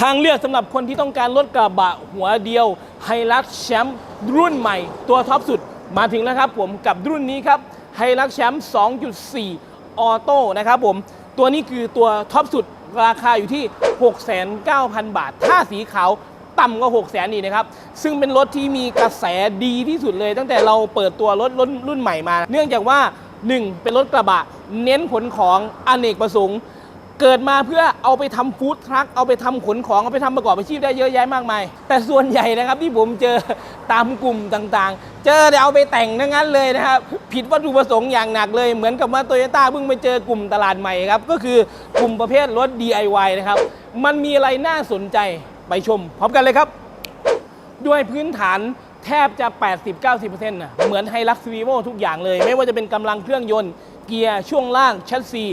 ทางเลือกสำหรับคนที่ต้องการรถกระบะหัวเดียวไฮลักแชมป์รุ่นใหม่ ตัวท็อปสุดมาถึงแล้วครับผมกับรุ่นนี้ครับไฮลักแชมป์2.4 ออโต้นะครับผม ตัวนี้คือตัวท็อปสุดราคาอยู่ที่ 6,900 บาท ถ้าสีขาวต่ำกว่า6 0 0 0 0นี่นะครับ ซึ่งเป็นรถที่มีกระแสดีที่สุดเลย ตั้งแต่เราเปิดตัวรถรุ่นรุ่นใหม่มา เนื่องจากว่า 1 เป็นรถกระบะ เน้นขนของอเนกประสงค์ เกิดมาเพื่อเอาไปทำฟู้ดทรัคเอาไปทำขนของเอาไปทำประกอบอาชีพได้เยอะแยะมากมาย แต่ส่วนใหญ่นะครับที่ผมเจอตามกลุ่มต่างๆ เจอแต่เอาไปแต่งทั้งนั้นเลยนะครับผิดวัตถุประสงค์อย่างหนักเลย เหมือนกับว่าโตโยต้าเพิ่งไปเจอกลุ่มตลาดใหม่ครับก็คือกลุ่มประเภทรถ DIY นะครับมันมีอะไรน่าสนใจไปชมพร้อมกันเลยครับ ด้วยพื้นฐานแทบจะ 80-90%นะเหมือนไฮลักซ์วีโวทุกอย่างเลย ไม่ว่าจะเป็นกำลังเครื่องยนต์เกียร์ช่วงล่างแชัดซี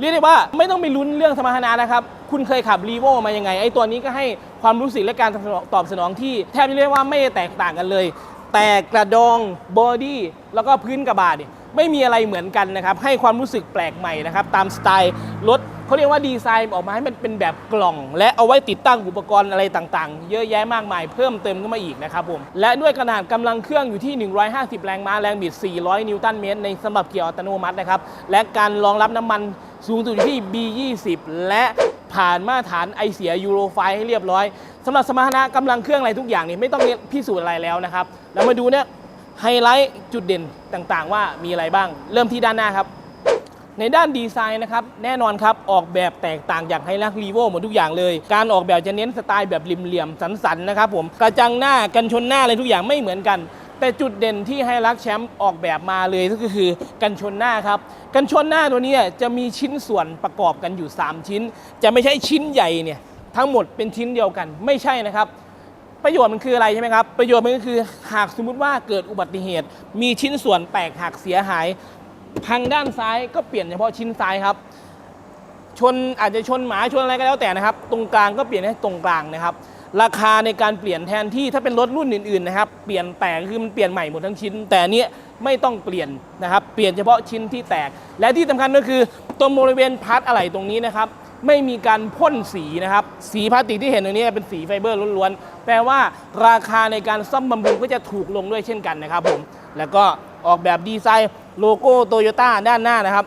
เรียกได้ว่าไม่ต้องไปลุ้นเรื่องสมรรถนะนะครับ คุณเคยขับรีโวมายังไง ไอ้ตัวนี้ก็ให้ความรู้สึกและการตอบสนองที่แทบจะเรียกว่าไม่แตกต่างกันเลย แต่กระดองบอดี้แล้วก็พื้นกระบะเนี่ยไม่มีอะไรเหมือนกันนะครับ ให้ความรู้สึกแปลกใหม่นะครับ ตามสไตล์รถเขาเรียกว่าดีไซน์ออกมาให้มันเป็นแบบกล่อง และเอาไว้ติดตั้งอุปกรณ์อะไรต่างๆ เยอะแยะมากมายเพิ่มเติมขึ้นมาอีกนะครับผม และด้วยขนาดกำลังเครื่องอยู่ที่ 150 แรงม้าแรงบิด 400 นิวตันเมตรในสำหรับเกียร์อัตโนมัตินะครับ และการรองรับน้ำมัน สูงสุดอยู่ที่ B20 และผ่านมาตรฐานไอเสียยูโรไฟให้เรียบร้อยสำหรับสมรรถนะกำลังเครื่องอะไรทุกอย่างนี่ไม่ต้องพิสูจน์อะไรแล้วนะครับแล้วมาดูเนี่ยไฮไลท์จุดเด่นต่างๆ ว่ามีอะไรบ้าง เริ่มที่ด้านหน้าครับ ในด้านดีไซน์นะครับ แน่นอนครับ ออกแบบแตกต่างจากไฮลักรีโวหมดทุกอย่างเลย การออกแบบจะเน้นสไตล์แบบริมเหลี่ยมๆสันๆนะครับผมกระจังหน้ากันชนหน้าอะไรทุกอย่างไม่เหมือนกัน แต่จุดเด่นที่ไฮลักแชมป์ออกแบบมาเลยก็คือกันชนหน้าครับ กันชนหน้าตัวนี้จะมีชิ้นส่วนประกอบกันอยู่ 3 ชิ้น จะไม่ใช่ชิ้นใหญ่เนี่ยทั้งหมดเป็นชิ้นเดียวกันไม่ใช่นะครับ ประโยชน์มันคืออะไรใช่ไหมครับ ประโยชน์มันก็คือหากสมมุติว่าเกิดอุบัติเหตุ มีชิ้นส่วนแตกหักเสียหายทางด้านซ้ายก็เปลี่ยนเฉพาะชิ้นซ้ายครับชนอาจจะชนหมาชนอะไรก็แล้วแต่นะครับ ตรงกลางก็เปลี่ยนให้ตรงกลางนะครับ ราคาในการเปลี่ยนแทนที่ถ้าเป็นรถรุ่นอื่นๆนะครับเปลี่ยนแตกคือมันเปลี่ยนใหม่หมดทั้งชิ้น แต่เนี้ยไม่ต้องเปลี่ยนนะครับเปลี่ยนเฉพาะชิ้นที่แตก และที่สำคัญก็คือตรงบริเวณพาร์ทอะไหล่ตรงนี้นะครับไม่มีการพ่นสีนะครับ สีพลาสติกที่เห็นตรงนี้เป็นสีไฟเบอร์ล้วนๆแปลว่าราคาในการซ่อมบำรุงก็จะถูกลงด้วยเช่นกันนะครับผมแล้วก็ออกแบบดีไซน์โลโก้โตโยต้าด้านหน้านะครับ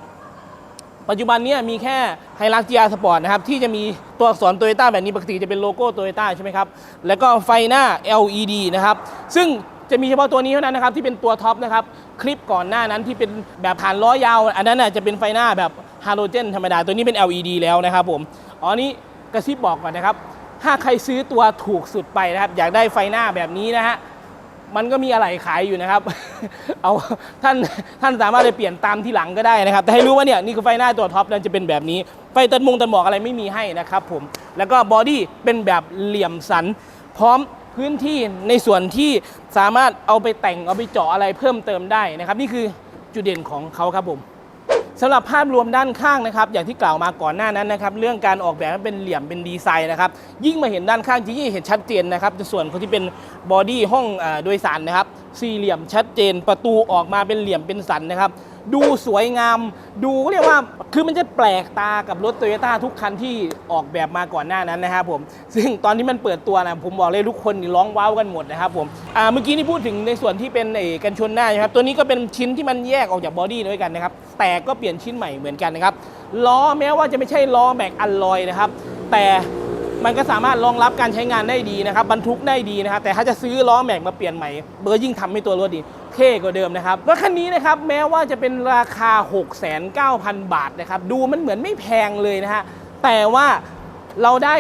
ปัจจุบันนี้มีแค่ไฮรัก GR Sport นะครับ ที่จะมีตัวอักษรโตโยต้าแบบนี้ปกติจะเป็นโลโก้โตโยต้าใช่ไหมครับ แล้วก็ไฟหน้า LED นะครับ ซึ่งจะมีเฉพาะตัวนี้เท่านั้นนะครับ ที่เป็นตัวท็อปนะครับ คลิปก่อนหน้านั้นที่เป็นแบบผ่านล้อยาว อันนั้นน่ะจะเป็นไฟหน้าแบบฮาโลเจนธรรมดา ตัวนี้เป็น LED แล้วนะครับผมอ๋อนี่กระซิบบอกก่อนนะครับถ้าใครซื้อตัวถูกสุดไปนะครับ อยากได้ไฟหน้าแบบนี้นะฮะ มันก็มีอะไรขายอยู่นะครับ เอาท่านท่านสามารถไปเปลี่ยนตามที่หลังก็ได้นะครับ แต่ให้รู้ว่าเนี่ยนี่คือไฟหน้าตัวท็อปนั้นจะเป็นแบบนี้ ไฟตัดมงตัดหมอกอะไรไม่มีให้นะครับผม แล้วก็บอดี้เป็นแบบเหลี่ยมสัน พร้อมพื้นที่ในส่วนที่สามารถเอาไปแต่งเอาไปเจาะอะไรเพิ่มเติมได้นะครับ นี่คือจุดเด่นของเขาครับผม สำหรับภาพรวมด้านข้างนะครับ อย่างที่กล่าวมาก่อนหน้านั้นนะครับ เรื่องการออกแบบเป็นเหลี่ยมเป็นดีไซน์นะครับ ยิ่งมาเห็นด้านข้างจะยิ่งเห็นชัดเจนนะครับในส่วนคนที่เป็นบอดี้ห้องโดยสารนะครับ สี่เหลี่ยมชัดเจน ประตูออกมาเป็นเหลี่ยมเป็นสันนะครับ ดูสวยงาม ดูเรียกว่าคือมันจะแปลกตากับรถโตโยต้าทุกคันที่ออกแบบมาก่อนหน้านั้นนะครับผม ซึ่งตอนที่มันเปิดตัวนะผมบอกเลยทุกคนร้องว้าวกันหมดนะครับผมอ่าเมื่อกี้นี่พูดถึงในส่วนที่เป็นไอ้กันชนหน้าใช่ไหมครับ ตัวนี้ก็เป็นชิ้นที่มันแยกออกจากบอดี้ด้วยกันนะครับ แต่ก็เปลี่ยนชิ้นใหม่เหมือนกันนะครับล้อแม้ว่าจะไม่ใช่ล้อแม็กอัลลอยนะครับ แต่ มันก็สามารถรองรับการใช้งานได้ดีนะครับบรรทุกได้ดีนะครับแต่ถ้าจะซื้อล้อแม็กมาเปลี่ยนใหม่เบอร์ยิ่งทำให้ตัวรถดีเท่กว่าเดิมนะครับรถคันนี้นะครับแม้ว่าจะเป็นราคา 6,900 บาทนะครับดูมันเหมือนไม่แพงเลยนะฮะแต่ว่าเราได้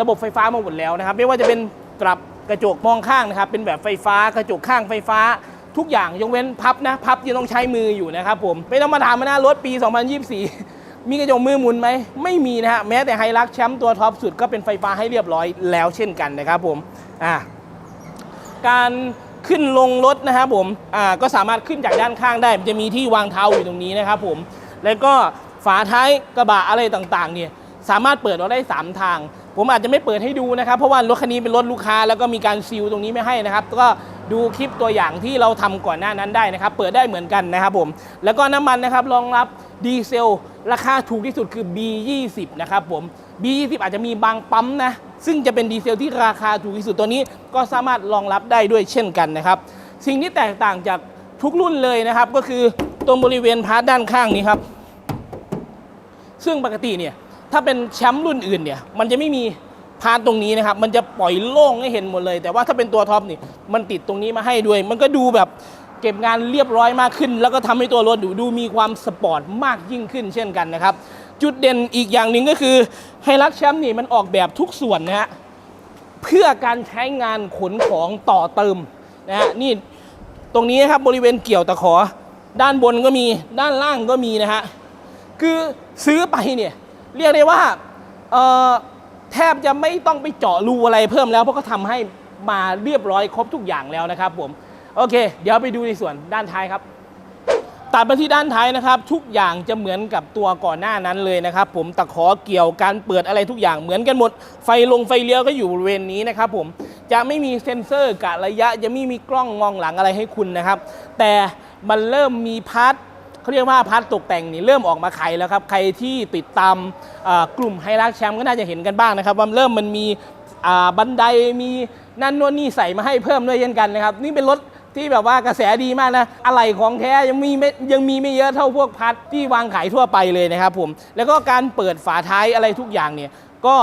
ระบบไฟฟ้ามาหมดแล้วนะครับ ไม่ว่าจะเป็นกลับกระจกมองข้างนะครับ เป็นแบบไฟฟ้ากระจกข้างไฟฟ้า ทุกอย่างยกเว้นพับนะ พับยังต้องใช้มืออยู่นะครับผมไม่ต้องมาถามมาหน้ารถปี 2024 มีกระจกมือหมุนไหมไม่มีนะฮะแม้แต่ไฮรักแชมป์ตัวท็อปสุดก็เป็นไฟฟ้าให้เรียบร้อยแล้วเช่นกันนะครับผมอ่าการขึ้นลงรถนะครับผมอ่าก็สามารถขึ้นจากด้านข้างได้มันจะมีที่วางเท้าอยู่ตรงนี้นะครับผมแล้วก็ฝาท้ายกระบะอะไรต่างๆเนี่ยสามารถเปิดออกได้ 3 ทาง ผมอาจจะไม่เปิดให้ดูนะครับ เพราะว่ารถคันนี้เป็นรถลูกค้า แล้วก็มีการซีลตรงนี้ไม่ให้นะครับ ก็ดูคลิปตัวอย่างที่เราทำก่อนหน้านั้นได้นะครับ เปิดได้เหมือนกันนะครับผมแล้วก็น้ำมันนะครับรองรับ ดีเซล ราคาถูกที่สุดคือ B20 นะครับผม B20 อาจจะมีบางปั๊มนะ ซึ่งจะเป็นดีเซลที่ราคาถูกที่สุดตัวนี้ก็สามารถรองรับได้ด้วยเช่นกันนะครับ สิ่งที่แตกต่างจากทุกรุ่นเลยนะครับ ก็คือตรงบริเวณพาร์ทด้านข้างนี้ครับ ซึ่งปกติเนี่ยถ้าเป็นแชมป์รุ่นอื่นเนี่ย มันจะไม่มีพาร์ทตรงนี้นะครับ มันจะปล่อยโล่งให้เห็นหมดเลย แต่ว่าถ้าเป็นตัวท็อปนี่ มันติดตรงนี้มาให้ด้วย มันก็ดูแบบ เก็บงานเรียบร้อยมากขึ้น แล้วก็ทำให้ตัวรถดูดูมีความสปอร์ตมากยิ่งขึ้นเช่นกันนะครับ จุดเด่นอีกอย่างหนึ่งก็คือไฮรักแชมป์นี่มันออกแบบทุกส่วนนะฮะเพื่อการใช้งานขนของต่อเติมนะฮะนี่ตรงนี้นะครับบริเวณเกี่ยวตะขอ ด้านบนก็มีด้านล่างก็มีนะฮะคือซื้อไปเนี่ยเรียกได้ว่าเอ่อแทบจะไม่ต้องไปเจาะรูอะไรเพิ่มแล้วเพราะเขาทำให้มาเรียบร้อยครบทุกอย่างแล้วนะครับผม โอเค เดี๋ยวไปดูในส่วนด้านท้ายครับ ตัดมาที่ด้านท้ายนะครับ ทุกอย่างจะเหมือนกับตัวก่อนหน้านั้นเลยนะครับ ผมตะขอเกี่ยวการเปิดอะไรทุกอย่างเหมือนกันหมด ไฟลงไฟเลี้ยวก็อยู่บริเวณนี้นะครับ ผมจะไม่มีเซ็นเซอร์กะระยะ จะไม่มีกล้องมองหลังอะไรให้คุณนะครับ แต่มันเริ่มมีพาร์ทเขาเรียกว่าพาร์ทตกแต่งนี่เริ่มออกมาขายแล้วครับ ใครที่ติดตามกลุ่มไฮรักแชมป์ก็น่าจะเห็นกันบ้างนะครับ ว่าเริ่มมันมีบันไดมีนั่นนู่นนี่ใส่มาให้เพิ่มด้วยเช่นกันนะครับ นี่เป็นรถ ที่แบบว่ากระแสดีมากนะอะไรของแท้ยังมีไม่ยังมีไม่เยอะเท่าพวกพัดที่วางขายทั่วไปเลยนะครับผมแล้วก็การเปิดฝาท้ายอะไรทุกอย่างเนี่ยก็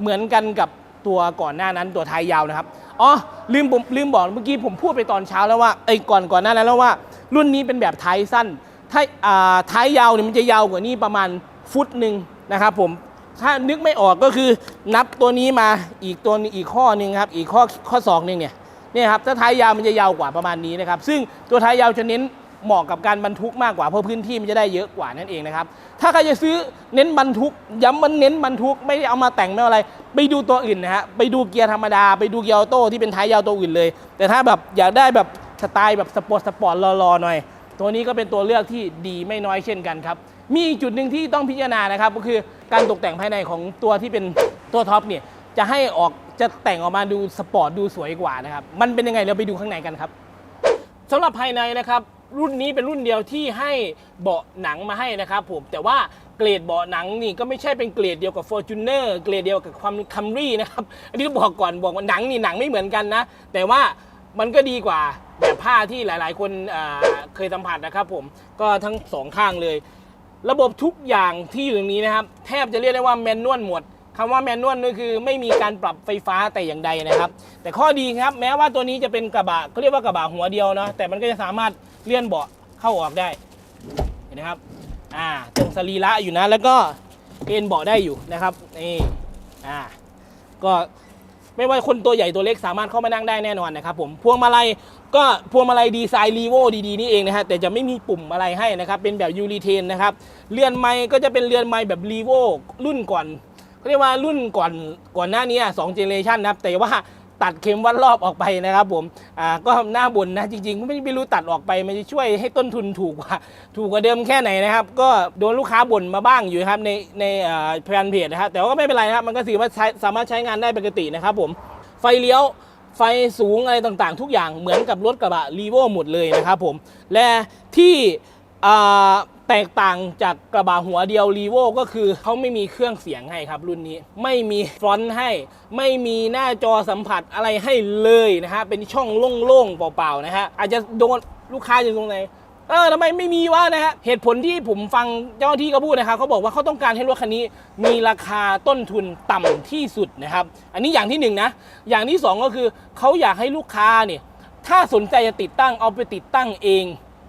เหมือนกันกับตัวก่อนหน้านั้นตัวท้ายยาวนะครับอ๋อลืมผมลืมบอกเมื่อกี้ผมพูดไปตอนเช้าแล้วว่าไอ้ก่อนก่อนหน้านั้นแล้วว่า รุ่นนี้เป็นแบบท้ายสั้นท้ายอ่าท้ายยาวเนี่ยมันจะยาวกว่านี้ประมาณฟุตหนึ่งนะครับผมถ้านึกไม่ออกก็คือนับตัวนี้มาอีกตัวนึงอีกข้อหนึ่งครับอีกข้อข้อสองหนึ่งเนี่ย เนี่ยครับถ้าท้ายยาวมันจะยาวกว่าประมาณนี้นะครับ ซึ่งตัวท้ายยาวจะเน้นเหมาะกับการบรรทุกมากกว่าเพราะพื้นที่มันจะได้เยอะกว่านั่นเองนะครับ ถ้าใครจะซื้อเน้นบรรทุก ย้ำมันเน้นบรรทุกไม่ได้เอามาแต่งไม่เอาอะไร ไปดูตัวอื่นนะฮะไปดูเกียร์ธรรมดา ไปดูเกียร์ออโต้ที่เป็นท้ายยาวตัวอื่นเลย แต่ถ้าแบบอยากได้แบบสไตล์แบบสปอร์ตสปอร์ตรอๆหน่อย ตัวนี้ก็เป็นตัวเลือกที่ดีไม่น้อยเช่นกันครับมีอีกจุดหนึ่งที่ต้องพิจารณานะครับก็คือการตกแต่งภายในของตัวที่เป็นตัวท็อปเนี่ยจะให้ออก จะแต่งออกมาดูสปอร์ตดูสวยกว่านะครับ มันเป็นยังไงเราไปดูข้างในกันครับสำหรับภายในนะครับ รุ่นนี้เป็นรุ่นเดียวที่ให้เบาะหนังมาให้นะครับผมแต่ว่าเกรดเบาะหนังนี่ก็ไม่ใช่เป็นเกรดเดียวกับ Fortuner เกรดเดียวกับความคัมรี่นะครับ อันนี้บอกก่อนบอกว่าหนังนี่หนังไม่เหมือนกันนะ แต่ว่ามันก็ดีกว่าแบบผ้าที่หลาย ๆ คนเคยสัมผัสนะครับผมก็ทั้งสองข้างเลย ระบบทุกอย่างที่อยู่ตรงนี้นะครับ แทบจะเรียกได้ว่าแมนนวลหมด คำว่าแมนนวลก็คือไม่มีการปรับไฟฟ้าแต่อย่างใดนะครับ แต่ข้อดีครับแม้ว่าตัวนี้จะเป็นกระบะเขาเรียกว่ากระบะหัวเดียวเนาะแต่มันก็จะสามารถเลื่อนเบาะเข้าออกได้เห็นไหมครับอ่าตรงสรีระอยู่นะแล้วก็เอนเบาะได้อยู่นะครับนี่อ่าก็ไม่ว่าคนตัวใหญ่ตัวเล็กสามารถเข้ามานั่งได้แน่นอนนะครับผมพวงมาลัยก็พวงมาลัยดีไซน์รีโวดีๆนี่เองนะฮะแต่จะไม่มีปุ่มอะไรให้นะครับเป็นแบบยูรีเทนนะครับเรือนไม้ก็จะเป็นเรือนไม้แบบรีโวรุ่นก่อน เรียกว่ารุ่นก่อนก่อนหน้านี้สองเจเนเรชันนะครับ แต่ว่าตัดเข็มวัดรอบออกไปนะครับผมอ่าก็หน่าบ่นนะจริงๆไม่ไม่รู้ตัดออกไปมันจะช่วยให้ต้นทุนถูกกว่า ถูกกว่าเดิมแค่ไหนนะครับ ก็โดนลูกค้าบ่นมาบ้างอยู่ครับในในอ่าแฟนเพจนะครับแต่ว่าก็ไม่เป็นไรครับมันก็ถือว่าใช้สามารถใช้งานได้ปกตินะครับผมไฟเลี้ยวไฟสูงอะไรต่างๆ ทุกอย่างเหมือนกับรถกระบะรีโวหมดเลยนะครับผมและที่อ่า แตกต่างจากกระบะหัวเดียวรีโวก็คือเขาไม่มีเครื่องเสียงให้ครับรุ่นนี้ไม่มีฟรอนต์ให้ ไม่มีหน้าจอสัมผัสอะไรให้เลยนะฮะเป็นช่องโล่งๆเปล่าๆนะฮะอาจจะโดนลูกค้าอยู่ตรงไหนเออทำไมไม่มีวะนะฮะเหตุผลที่ผมฟังเจ้าหน้าที่เขาพูดนะครับเขาบอกว่าเขาต้องการให้รถคันนี้มีราคาต้นทุนต่ำที่สุดนะครับ อันนี้อย่างที่หนึ่งนะอย่างที่สองก็คือเขาอยากให้ลูกค้าเนี่ยถ้าสนใจจะติดตั้งเอาไปติดตั้งเอง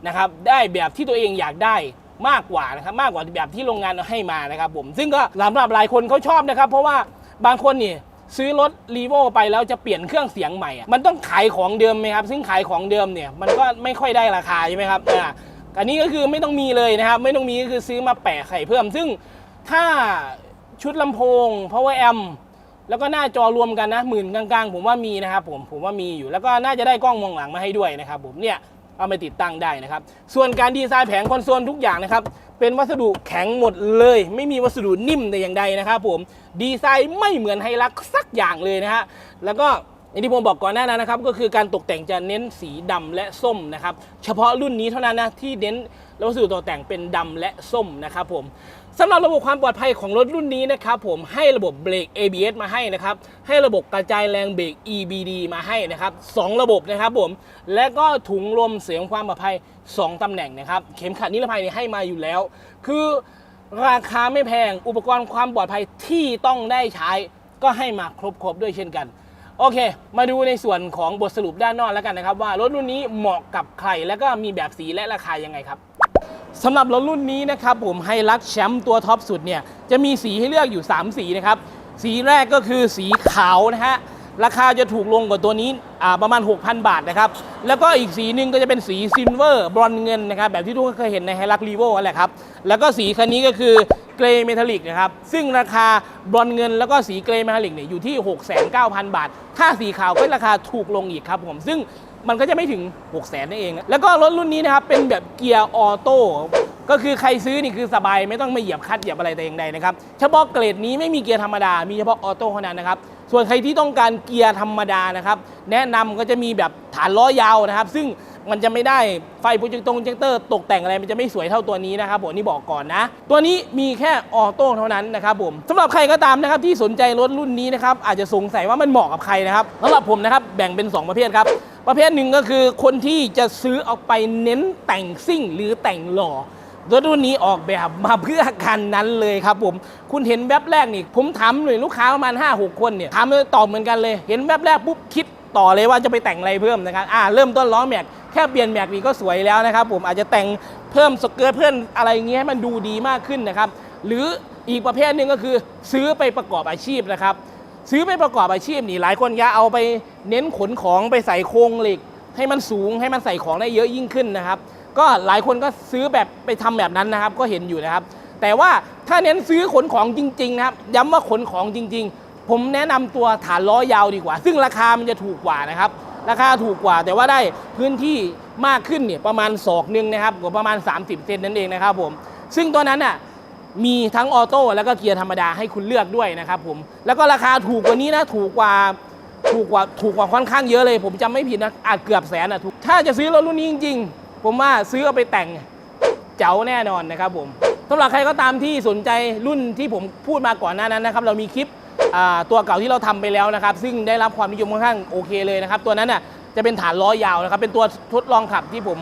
นะครับได้แบบที่ตัวเองอยากได้ มากกว่านะครับมากกว่าแบบที่โรงงานให้มานะครับผม ซึ่งก็สำหรับหลายคนเขาชอบนะครับ เพราะว่าบางคนนี่ซื้อรถรีโวไปแล้วจะเปลี่ยนเครื่องเสียงใหม่ มันต้องขายของเดิมไหมครับ ซึ่งขายของเดิมเนี่ยมันก็ไม่ค่อยได้ราคาใช่ไหมครับอ่าอันนี้ก็คือไม่ต้องมีเลยนะครับ ไม่ต้องมีก็คือซื้อมาแปะไข่เพิ่ม ซึ่งถ้าชุดลำโพง power amp แล้วก็หน้าจอรวมกันนะหมื่นกลางๆ ผมว่ามีนะครับผมผมว่ามีอยู่แล้วก็น่าจะได้กล้องมองหลังมาให้ด้วยนะครับผมเนี่ย เอาไปติดตั้งได้นะครับ ส่วนการดีไซน์แผงคอนโซลทุกอย่างนะครับ เป็นวัสดุแข็งหมดเลย ไม่มีวัสดุนิ่มแต่อย่างใดนะครับผม ดีไซน์ไม่เหมือนไฮรักสักอย่างเลยนะฮะ แล้วก็อย่างที่ผมบอกก่อนหน้านั้นนะครับ ก็คือการตกแต่งจะเน้นสีดำและส้มนะครับ เฉพาะรุ่นนี้เท่านั้นนะที่เน้นวัสดุตกแต่งเป็นดำและส้มนะครับผม สำหรับระบบความปลอดภัยของรถรุ่นนี้นะครับผมให้ระบบเบรก ABS มาให้นะครับให้ระบบกระจายแรงเบรก EBD มาให้นะครับสองระบบนะครับผมและก็ถุงลมเสียงความปลอดภัย 2ตำแหน่งนะครับเข็มขัดนิรภัยให้มาอยู่แล้ว คือราคาไม่แพงอุปกรณ์ความปลอดภัยที่ต้องได้ใช้ก็ให้มาครบๆด้วยเช่นกันโอเค มาดูในส่วนของบทสรุปด้านนอกแล้วกันนะครับ ว่ารถรุ่นนี้เหมาะกับใคร แล้วก็มีแบบสีและราคายังไงครับ สำหรับรถรุ่นนี้นะครับผมไฮลักแชมป์ตัวท็อปสุดเนี่ยจะมีสีให้เลือกอยู่ 3 สีนะครับ สีแรกก็คือสีขาวนะฮะราคาจะถูกลงกว่าตัวนี้ประมาณ 6,000 บาทนะครับ แล้วก็อีกสีหนึ่งก็จะเป็นสีซิลเวอร์บรอนเงินนะครับ แบบที่ทุกคนเคยเห็นในไฮลักรีโวนั่นแหละครับ แล้วก็สีคันนี้ก็คือเกรย์เมทัลลิกนะครับ ซึ่งราคาบรอนเงิน แล้วก็สีเกรย์เมทัลลิกเนี่ยอยู่ที่ 6,900บาท ถ้าสีขาวก็ราคาถูกลงอีกครับผมซึ่ง มันก็จะไม่ถึง 6 0 0 0 0นนั่นเอง แล้วก็รถรุ่นนี้นะครับ เป็นแบบเกียร์ออโต้ก็คือใครซื้อนี่คือสบายไม่ต้องมาเหยียบคัดเหยียบอะไรแต่อย่างใดนะครับ เฉพาะเกรดนี้ไม่มีเกียร์ธรรมดา มีเฉพาะออโต้เท่านั้นนะครับ ส่วนใครที่ต้องการเกียร์ธรรมดานะครับ แนะนำก็จะมีแบบฐานล้อยาวนะครับ ซึ่งมันจะไม่ได้ไฟโปรเจคตรงเจคเตอร์ตกแต่งอะไรมันจะไม่สวยเท่าตัวนี้นะครับผมนี่บอกก่อนนะ ตัวนี้มีแค่ออโต้เท่านั้นนะครับผมสำหรับใครก็ตามนะครับที่สนใจรถรุ่นนี้นะครับอาจจะสงสัยว่ามันเหมาะกับใครนะครับสำหรับผมนะครับแบ่งเป็น 2 ประเภทครับ ประเภทหนึ่งก็คือคนที่จะซื้อเอาไปเน้นแต่งซิ่งหรือแต่งหล่อรถรุ่นนี้ออกแบบมาเพื่อกันนั้นเลยครับผม คุณเห็นแวบแรกนี่ ผมถามหน่วยลูกค้าประมาณ 5 6 คนเนี่ยถามเลยตอบเหมือนกันเลย เห็นแวบแรกปุ๊บคิดต่อเลยว่าจะไปแต่งอะไรเพิ่มนะครับอ่าเริ่มต้นล้อแม็กแค่เปลี่ยนแม็กนี่ก็สวยแล้วนะครับผมอาจจะแต่งเพิ่มสเกิร์ตเพิ่มอะไรเงี้ยให้มันดูดีมากขึ้นนะครับ หรืออีกประเภทหนึ่งก็คือซื้อไปประกอบอาชีพนะครับ ซื้อไปประกอบอาชีพนี่หลายคนจะเอาไปเน้นขนของไปใส่โครงเหล็ก ให้มันสูงให้มันใส่ของได้เยอะยิ่งขึ้นนะครับ ก็หลายคนก็ซื้อแบบไปทำแบบนั้นนะครับ ก็เห็นอยู่นะครับ แต่ว่าถ้าเน้นซื้อขนของจริงๆนะครับ ย้ำว่าขนของจริง ๆ ผมแนะนำตัวฐานล้อยาวดีกว่า ซึ่งราคามันจะถูกกว่านะครับ ราคาถูกกว่า แต่ว่าได้พื้นที่มากขึ้นเนี่ยประมาณศอกหนึ่งนะครับกว่าประมาณ 30 เซนนั่นเองนะครับผมซึ่งตัวนั้นอะ มีทั้งออโต้แล้วก็เกียร์ธรรมดาให้คุณเลือกด้วยนะครับผม แล้วก็ราคาถูกกว่านี้นะ ถูกกว่าถูกกว่าถูกกว่าค่อนข้างเยอะเลย ผมจำไม่ผิดนะอาจเกือบแสนอะถูกถ้าจะซื้อรถรุ่นนี้จริงๆ ผมว่าซื้อเอาไปแต่งเจ๋าแน่นอนนะครับผมสำหรับใครก็ตามที่สนใจรุ่นที่ผมพูดมาก่อนหน้านั้นนะครับ เรามีคลิปตัวเก่าที่เราทำไปแล้วนะครับ ซึ่งได้รับความนิยมค่อนข้างโอเคเลยนะครับ ตัวนั้นน่ะจะเป็นฐานล้อยาวนะครับ เป็นตัวทดลองขับที่ผม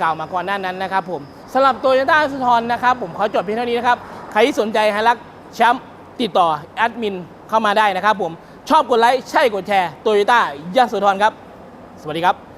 กล่าวมาก่อนหน้านั้นนะครับผม สำหรับโตโยต้าสุทรนะครับ ผมขอจบเพียงเท่านี้นะครับ ใครที่สนใจไฮรักแชมป์ติดต่อแอดมินเข้ามาได้นะครับผมชอบกดไลค์ ใช่กดแชร์โตโยต้ายโสธรครับ สวัสดีครับ